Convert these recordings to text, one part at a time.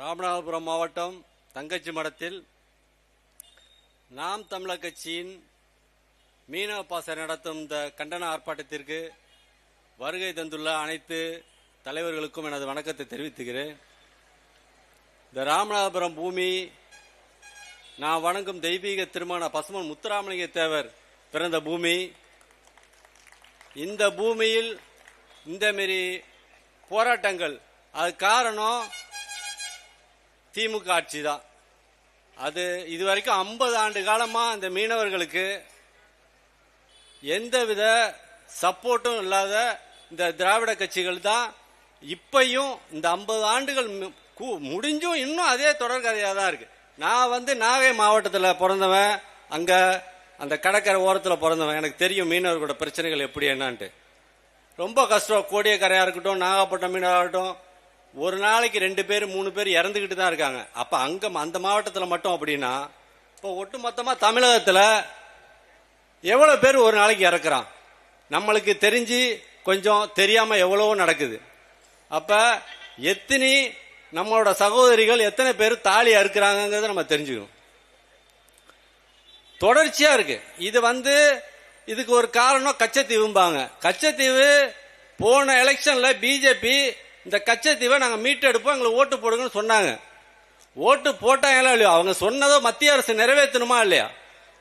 ராமநாதபுரம் மாவட்டம் தங்கச்சி மடத்தில் நாம் தமிழர் கட்சியின் மீனவ பாசர் நடத்தும் இந்த கண்டன ஆர்ப்பாட்டத்திற்கு வருகை தந்துள்ள அனைத்து தலைவர்களுக்கும் எனது வணக்கத்தை தெரிவித்துகிறேன் இந்த ராமநாதபுரம் பூமி நான் வணங்கும் தெய்வீக திருமண பசுமன் முத்துராமலிங்க தேவர் பிறந்த பூமி. இந்த பூமியில் இந்த மாரி போராட்டங்கள் அது காரணம் திமுக ஆட்சி தான் அது இதுவரைக்கும் ஐம்பது ஆண்டு காலமாக இந்த மீனவர்களுக்கு எந்தவித சப்போர்ட்டும் இல்லாத இந்த திராவிட கட்சிகள் தான் இப்பையும் இந்த ஐம்பது ஆண்டுகள் முடிஞ்சும் இன்னும் அதே தொடர்கதையாக தான் இருக்கு. நான் வந்து நாகை மாவட்டத்தில் பிறந்தவன் அங்கே அந்த கடற்கரை ஓரத்தில் பிறந்தவன். எனக்கு தெரியும் மீனவர்களோட பிரச்சனைகள் எப்படி என்னான்ட்டு. ரொம்ப கஷ்டம். கோடியக்கரையாக இருக்கட்டும் நாகப்பட்டினம் மீனவா இருக்கட்டும் ஒரு நாளைக்கு ரெண்டு பேர் மூணு பேர் இறந்துக்கிட்டு தான் இருக்காங்க. அப்போ அங்கே அந்த மாவட்டத்தில் மட்டும் அப்படின்னா இப்போ ஒட்டு தமிழகத்தில் எவ்வளோ பேர் ஒரு நாளைக்கு இறக்குறான்? நம்மளுக்கு தெரிஞ்சு கொஞ்சம் தெரியாமல் எவ்வளவோ நடக்குது. அப்போ எத்தனை நம்மளோட சகோதரிகள் எத்தனை பேர் தாலி அறுக்கிறாங்கிறத நம்ம தெரிஞ்சுக்கணும். தொடர்ச்சியாக இருக்கு. இது வந்து இதுக்கு ஒரு காரணம் கச்சத்தீவும்பாங்க. கச்சத்தீவு போன எலெக்ஷனில் பிஜேபி இந்த கச்சத்தீவை நாங்கள் மீட்டெடுப்போம் எங்களை ஓட்டு போடுங்கன்னு சொன்னாங்க. ஓட்டு போட்டாங்களா இல்லையோ? அவங்க சொன்னதோ மத்திய அரசு நிறைவேற்றணுமா இல்லையா?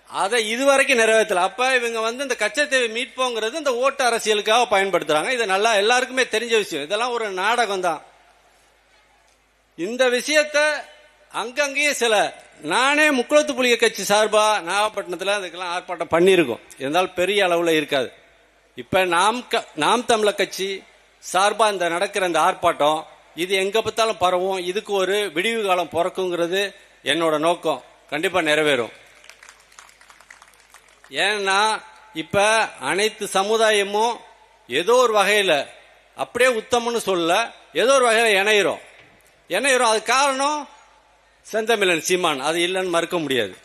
அதை இதுவரைக்கும் நிறைவேற்றல. அப்போ இவங்க வந்து இந்த கச்சத்தீவை மீட்போங்கிறது இந்த ஓட்டு அரசியலுக்காக பயன்படுத்துகிறாங்க இது நல்லா எல்லாருக்குமே தெரிஞ்ச விஷயம். இதெல்லாம் ஒரு நாடகம் தான். இந்த விஷயத்த அங்கங்கேயே சில நானே முக்குளத்து புலிக கட்சி சார்பாக நாகப்பட்டினத்தில் அதுக்கெல்லாம் ஆர்ப்பாட்டம் பண்ணியிருக்கோம். இருந்தாலும் பெரிய அளவில் இருக்காது. இப்போ நாம் க- நாம் தமிழர் கட்சி சார்பாக இந்த நடக்கிற இந்த ஆர்ப்பாட்டம் இது எங்கே பார்த்தாலும் பரவும் இதுக்கு ஒரு விடிவு காலம் பிறக்குங்கிறது என்னோட நோக்கம். கண்டிப்பாக நிறைவேறும். ஏன்னா இப்போ அனைத்து சமுதாயமும் ஏதோ ஒரு வகையில் அப்படியே உத்தமன்னு சொல்ல ஏதோ ஒரு வகையில் இணையிறோம். இணையிறோம். அது காரணம் செந்தமிழன் சீமான். அது இல்லைன்னு மறுக்க முடியாது.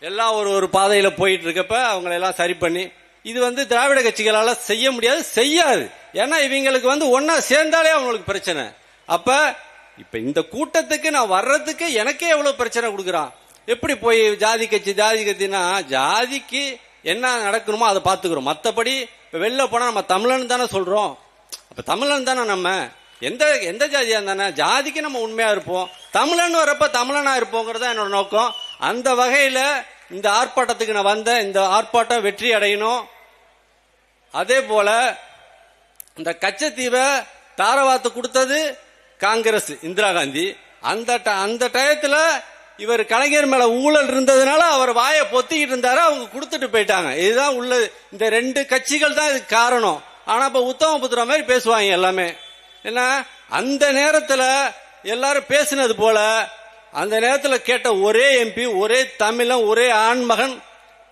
எல்லாம் ஒரு ஒரு பாதையில் போயிட்டு இருக்கப்ப அவங்களெல்லாம் சரி பண்ணி இது வந்து திராவிட கட்சிகளால் செய்ய முடியாது செய்யாது. ஏன்னா இவங்களுக்கு வந்து ஒன்னா சேர்ந்தாலே அவங்களுக்கு பிரச்சனை. அப்ப இப்ப இந்த கூட்டத்துக்கு நான் வர்றதுக்கு எனக்கே எவ்வளவு பிரச்சனை கொடுக்குறான்? எப்படி போய் ஜாதி கட்சி ஜாதி கட்சினா ஜாதிக்கு என்ன நடக்கணுமோ அதை பார்த்துக்கிறோம். மற்றபடி இப்போ வெளில போனால் நம்ம தமிழன் தானே சொல்கிறோம் அப்போ தமிழன் தானே நம்ம. எந்த எந்த ஜாதியாக இருந்தானே? ஜாதிக்கு நம்ம உண்மையாக இருப்போம். தமிழன் வரப்ப தமிழனா இருப்போங்கிறது என்னோட நோக்கம். அந்த வகையில் இந்த ஆர்ப்பாட்டத்துக்கு நான் வந்தேன். இந்த ஆர்ப்பாட்டம் வெற்றி அடையணும். அதே போல இந்த கச்சத்தீவை தாரவாத்து கொடுத்தது காங்கிரஸ் இந்திரா காந்தி. அந்த ட- அந்த டயத்தில் இவர் கலைஞர் மேல ஊழல் இருந்ததுனால அவர் வாயை பொத்திக்கிட்டு இருந்தாரு அவங்க கொடுத்துட்டு போயிட்டாங்க. இதுதான் உள்ள இந்த ரெண்டு கட்சிகள் தான் இதுக்கு காரணம். ஆனா இப்ப உத்தம புத்திர மாதிரி பேசுவாங்க எல்லாமே. என்ன? அந்த நேரத்துல எல்லாரும் பேசினது போல அந்த நேரத்தில் கேட்ட ஒரே எம்பி ஒரே தமிழன் ஒரே ஆண்மகன்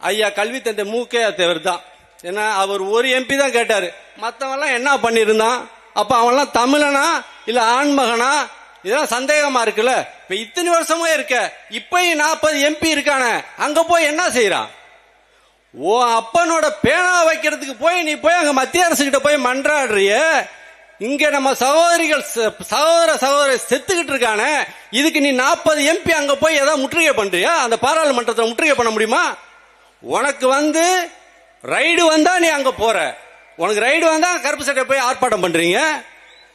ஐயா கல்வி தந்தை மூக்கையா தேவர் தான். ஏன்னா அவர் ஒரு எம்பி தான் கேட்டாரு. மற்றவெல்லாம் என்ன பண்ணியிருந்தான் அப்ப அவன்லாம் தமிழனா? இல்ல ஆண்மகனா? இதெல்லாம் சந்தேகமா இருக்குல்ல? இப்ப இத்தனை வருஷமும் இருக்க. இப்பயும் நாற்பது எம்பி இருக்கானே. அங்க போய் என்ன செய்யறான் ஓ அப்பனோட பேனா வைக்கிறதுக்கு போய் நீ போய் அங்க மத்திய அரசு கிட்ட போய் மன்றாடுறிய. இங்க நம்ம சகோதரிகள் ச- சகோதர சகோதரி செத்துக்கிட்டு இருக்கானே. இதுக்கு நீ நாற்பது எம்பி அங்க போய் ஏதாவது முற்றுகை பண்றியா? அந்த பாராளுமன்றத்தை முற்றுகை பண்ண முடியுமா? உனக்கு வந்து ரைடு வந்தா நீ அங்க போற. உனக்கு ரைடு வந்தா கருப்பு சட்டை போய் ஆர்ப்பாட்டம் பண்றீங்க.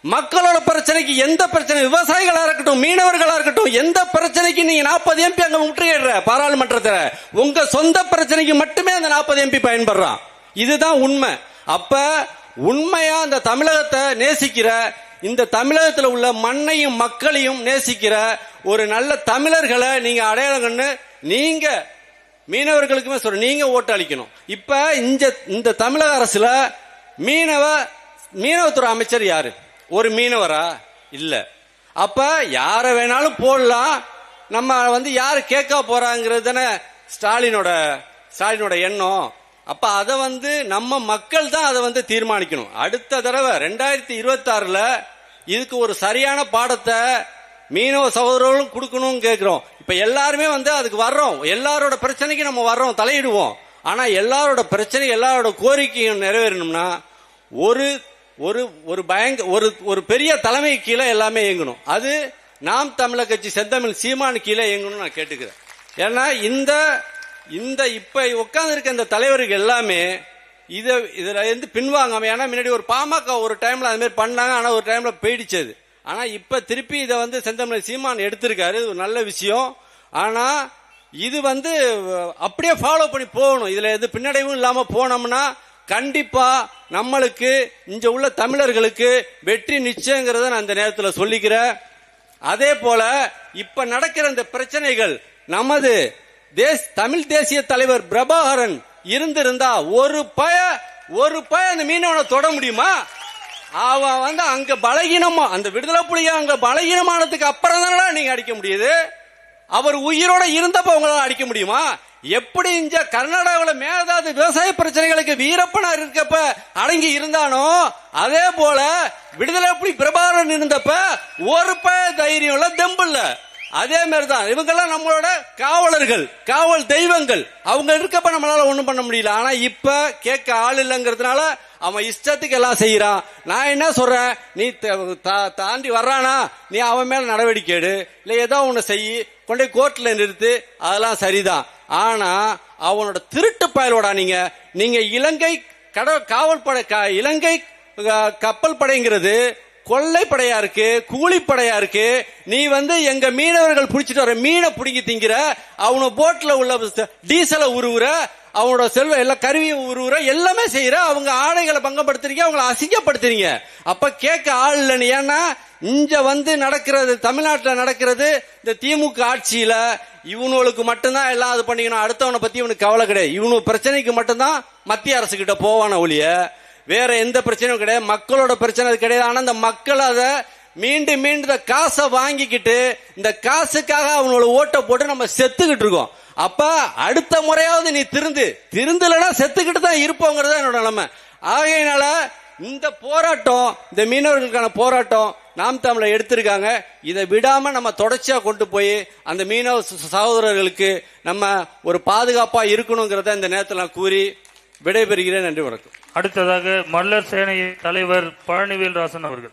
மக்களோட பிரச்சனைக்கு எந்த பிரச்சனை? விவசாயிகளா இருக்கட்டும் மீனவர்களா இருக்கட்டும் எந்த பிரச்சனைக்கு நீங்க நாற்பது எம்பி அங்க முற்றுகிடுற பாராளுமன்றத்தில். உங்க சொந்த பிரச்சனைக்கு மட்டுமே அந்த நாற்பது எம்பி பயன்படுறான். இதுதான் உண்மை. அப்ப உண்மையா அந்த தமிழகத்தை நேசிக்கிற இந்த தமிழகத்தில் உள்ள மண்ணையும் மக்களையும் நேசிக்கிற ஒரு நல்ல தமிழர்களை நீங்க அடையாளம் கண்டு நீங்க மீனவர்களுக்குமே சொல்ற நீங்க ஓட்டு அளிக்கணும். இப்ப இந்த இந்த தமிழக அரசுல மீனவ மீனவத்துறை அமைச்சர் யாரு? ஒரு மீனவரா? இல்ல. அப்ப யார வேணாலும் போடலாம். நம்ம வந்து யாரு கேட்க போறாங்கிறது தானே ஸ்டாலினோட ஸ்டாலினோட எண்ணம். அப்ப அதை வந்து நம்ம மக்கள் தான் அதை வந்து தீர்மானிக்கணும். அடுத்த தடவை ரெண்டாயிரத்தி இருபத்தி ஆறுல இதுக்கு ஒரு சரியான பாடத்தை மீனவ சகோதரர்களும் கொடுக்கணும்னு கேட்கிறோம் இப்ப எல்லாருமே வந்து அதுக்கு வர்றோம். எல்லாரோட பிரச்சனைக்கு நம்ம வர்றோம் தலையிடுவோம். ஆனா எல்லாரோட பிரச்சனை எல்லாரோட கோரிக்கையும் நிறைவேறணும்னா ஒரு ஒரு ஒரு பயங்க ஒரு ஒரு பெரிய தலைமை கீழே எல்லாமே இயங்கணும். அது நாம் தமிழர் கட்சி செந்தமிழ் சீமான் கீழே இயங்கணும்னு நான் கேட்டுக்கிறேன். ஏன்னா இந்த இந்த இப்ப உட்கார்ந்து இருக்க இந்த தலைவர்கள் எல்லாமே இதை இதுல இருந்து பின்வாங்காம ஏன்னா முன்னாடி ஒரு பாமக ஒரு டைம்ல அது மாதிரி பண்ணாங்க ஆனா ஒரு டைம்ல போயிடுச்சது ஆனா இப்ப திருப்பி இதை வந்து செந்தமிழ் சீமான் எடுத்திருக்காரு இது ஒரு நல்ல விஷயம். ஆனா இது வந்து அப்படியே ஃபாலோ பண்ணி போகணும். இதுல எது பின்னடைவும் இல்லாம போனோம்னா கண்டிப்பா நம்மளுக்கு இங்க உள்ள தமிழர்களுக்கு வெற்றி நிச்சயங்கிறத நான் இந்த நேரத்தில் சொல்லிக்கிறேன். அதே போல இப்ப நடக்கிற இந்த பிரச்சனைகள் நமது தேஸ் தமிழ் தேசிய தலைவர் பிரபாகரன் இருந்திருந்தா ஒரு பய ஒரு பய அந்த மீனவனை தொட முடியுமா? அவன் வந்து அங்க பலகீனமா அந்த விடுதலை புலிய அங்க பலகீனமானதுக்கு அப்புறம் தானடா நீங்க அடிக்க முடியுது? அவர் உயிரோட இருந்தப்ப உங்களால அடிக்க முடியுமா? எப்படி இந்த கர்நாடகாவில் மேதாவது விவசாய பிரச்சனைகளுக்கு வீரப்பனார் இருக்கப்ப அடங்கி இருந்தானோ அதே போல விடுதலை புலி பிரபாகரன் இருந்தப்ப ஒரு ப தைரியம் இல்ல தெம்பு இல்லை. அதே மாதிரி தான் இவங்கெல்லாம் நம்மளோட காவலர்கள் காவல் தெய்வங்கள். அவங்க இருக்கப்ப நம்மளால ஒண்ணும் பண்ண முடியல. ஆனா இப்ப கேட்க ஆள் இல்லைங்கிறதுனால அவன் இஷ்டத்துக்கு எல்லாம் செய்யறான் நான் என்ன சொல்றேன்? நீ த- தா- தாண்டி வர்றானா? நீ அவன் மேல நடவடிக்கை எடு. இல்ல ஏதோ ஒண்ணு செய். கொண்டு போய் கோர்ட்ல நிறுத்து. அதெல்லாம் சரிதான். ஆனா அவனோட திருட்டு பயலோடா நீங்க. நீங்க இலங்கை கட காவல் படை க- இலங்கை கப்பல் படைங்கிறது கொள்ளைப்படையா இருக்கு கூலிப்படையா இருக்கு. நீ வந்து எங்க மீனவர்கள் பிடிச்சிட்டு வர மீனை பிடிங்கி திங்கிற அவன போட்ல உள்ள டீசலை உருவுற அவனோட செல்வ எல்லா கருவியை உருவுற எல்லாமே செய்யற அவங்க ஆடைகளை பங்கப்படுத்துறீங்க அவங்கள அசிங்கப்படுத்துறீங்க. அப்ப கேட்க ஆள் இல்லைன்னு ஏன்னா இங்க வந்து நடக்கிறது தமிழ்நாட்டில் நடக்கிறது இந்த திமுக ஆட்சியில இவனுக்கு மட்டும்தான் எல்லாம் அது பண்ணிக்கணும் அடுத்தவனை பத்தி இவனுக்கு கவலை கிடையாது. இவனு பிரச்சனைக்கு மட்டும்தான் மத்திய அரசு கிட்ட போவான ஒழிய வேற எந்த பிரச்சனையும் கிடையாது. மக்களோட பிரச்சனை அது கிடையாது. ஆனா இந்த மக்கள் அதை மீண்டும் மீண்டும் இந்த காசை வாங்கிக்கிட்டு இந்த காசுக்காக அவங்களோட ஓட்டை போட்டு நம்ம செத்துக்கிட்டு இருக்கோம். அப்ப அடுத்த முறையாவது நீ திருந்து. திருந்தலைன்னா செத்துக்கிட்டு தான் இருப்போங்கிறது தான் என்னோட நிலைமை. ஆகையினால இந்த போராட்டம் இந்த மீனவர்களுக்கான போராட்டம் நாம் தமிழை எடுத்திருக்காங்க. இதை விடாம நம்ம தொடர்ச்சியா கொண்டு போய் அந்த மீனவ ச- சகோதரர்களுக்கு நம்ம ஒரு பாதுகாப்பா இருக்கணுங்கிறத இந்த நேரத்தில் நான் கூறி விடைபெறுகிறேன் நன்றி வணக்கம். அடுத்ததாக மல்லர் சேனையின் தலைவர் பழனிவேல் ராசன் அவர்கள்.